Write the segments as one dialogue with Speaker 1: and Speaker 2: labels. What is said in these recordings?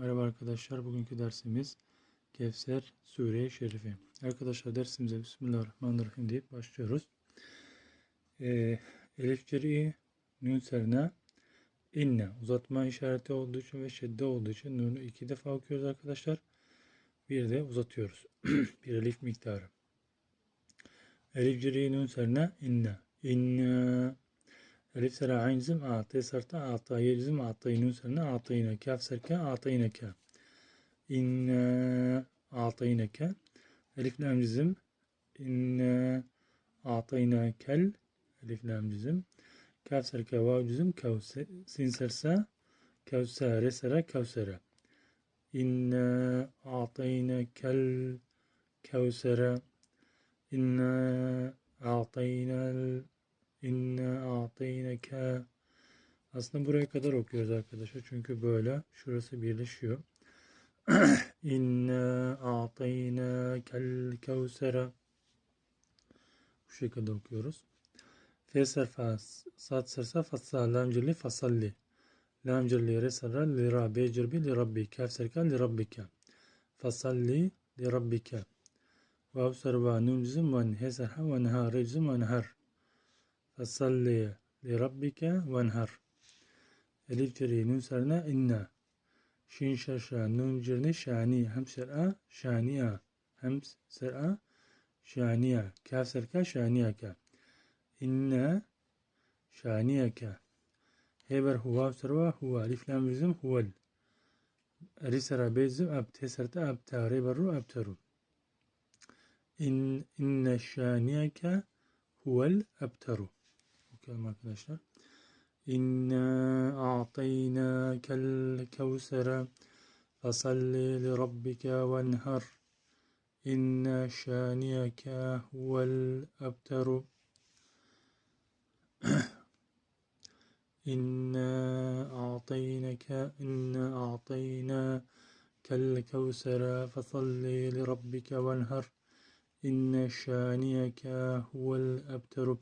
Speaker 1: Merhaba arkadaşlar. Bugünkü dersimiz Kevser Sure-i Şerife. Arkadaşlar dersimize Bismillahirrahmanirrahim deyip başlıyoruz. Ee, Elif ceri nun serine inne uzatma işareti olduğu için ve şedde olduğu için nunu iki defa okuyoruz arkadaşlar. Bir de uzatıyoruz. bir elif miktarı. Elif ceri nun serine inne. İnne Elif sera ayn cim a'tı sarta a'tayı cim a'tayı nun serine a'tayına kaf serke a'tayineke. İnne a'tayineke. Elif lam cizim. İnne a'tayinakel. Elif lam cizim. Kaf serke vav cizim. Kavse, sin serse kevsere sera kevsere. İnne a'tayinakel kevsere. İnne a'taynel İnne a'teyneke aslında buraya kadar okuyoruz arkadaşlar. Çünkü böyle şurası birleşiyor. İnne a'teynekel kevsere bu şekilde okuyoruz. Feser fas sat sersa fassa lamcili fasalli lamcili resara lira becirbi li rabbi serka li rabbike fasalli li rabbike vav serva nun ve neherha ve nehar cizim ve nehar Fasalli li rabbike venhar. Elif ceri nun serine inna. Şin şaşa nun cirni şani. Hem ser'a şaniya. Hem ser'a şaniya. Kaf serka şaniyake. İnne şaniyeke. Heber huva serva huva. Alif lam bizim huvel. Ali sera bezim abte serta abtare berru abteru. İn, inne şaniyeke huvel abteru okuyalım arkadaşlar. İnna a'taynakel kevsere fasalli li rabbike venhar. İnne şaniyeke huvel abteru. İnna a'taynake inna a'tayna kel kevsere fasalli li rabbike venhar. İnne şaniyeke huvel abteru.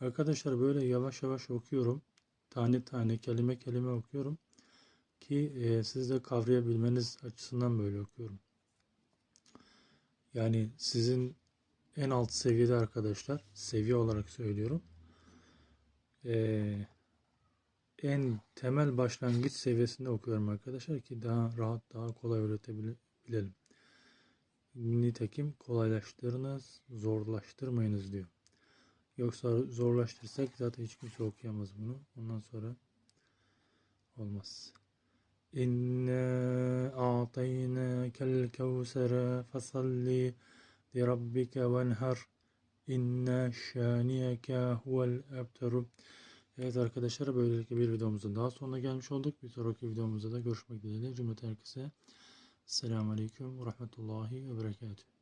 Speaker 1: Arkadaşlar böyle yavaş yavaş okuyorum. Tane tane kelime kelime okuyorum. Ki e, siz de kavrayabilmeniz açısından böyle okuyorum. Yani sizin en alt seviyede arkadaşlar seviye olarak söylüyorum. E, en temel başlangıç seviyesinde okuyorum arkadaşlar ki daha rahat daha kolay öğretebilelim. Nitekim kolaylaştırınız, zorlaştırmayınız diyor. Yoksa zorlaştırsak zaten hiç kimse okuyamaz bunu. Ondan sonra olmaz. İnne a'taynakel kevsere fasalli li rabbike venhar. İnne şaniyeke huvel ebteru. Evet arkadaşlar böylelikle bir videomuzun daha sonuna gelmiş olduk. Bir sonraki videomuzda da görüşmek dileğiyle. Cümleten herkese Selamun Aleyküm ve Rahmetullahi ve Berekatuhu.